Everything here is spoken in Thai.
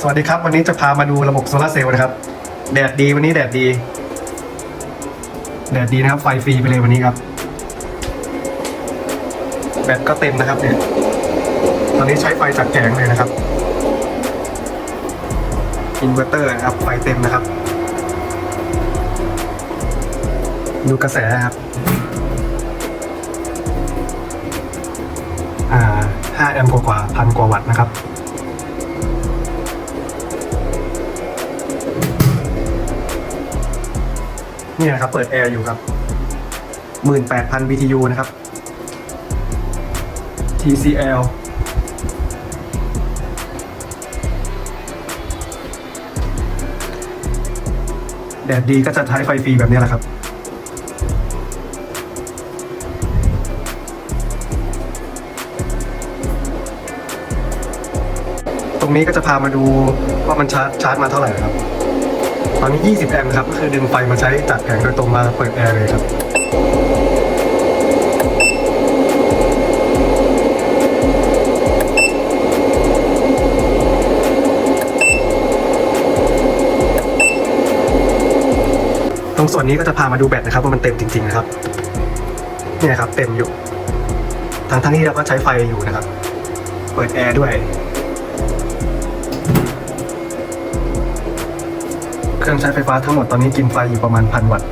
สวัสดีครับ วันนี้จะพามาดูระบบโซลาเซลล์นะครับ แดดดีวันนี้แดดดี แดดดีนะครับ ไฟฟรีไปเลยวันนี้ครับ แบตก็เต็มนะครับเนี่ย ตอนนี้ใช้ไฟจากแจงเลยนะครับ อินเวอร์เตอร์นะครับ ไฟเต็มนะครับ ดูกระแสครับ อ่า5แอมป์กว่าพันกว่าวัตต์นะครับ นี่นะครับ เปิดแอร์อยู่ครับ18,000 BTU นะครับ TCL แดดดีก็จะใช้ไฟฟรีแบบนี้แหละครับ ตรงนี้ก็จะพามาดูว่ามันชาร์จชาร์จมาเท่าไหร่ครับ ตอนนี้ 20 แอมป์ครับ ก็คือดึงไฟมาใช้จากแผงโดยตรงมาเปิดแอร์เลยครับ ตรงส่วนนี้ก็จะพามาดูแบตนะครับว่ามันเต็มจริงๆนะครับ เนี่ยครับเต็มอยู่ทั้งทั้งที่เราก็ใช้ไฟอยู่นะครับ เปิดแอร์ด้วย รื่องใช้ไฟฟ้าทั้งหมดตอนนี้กินไฟอยู่ประมาณพันวัตต์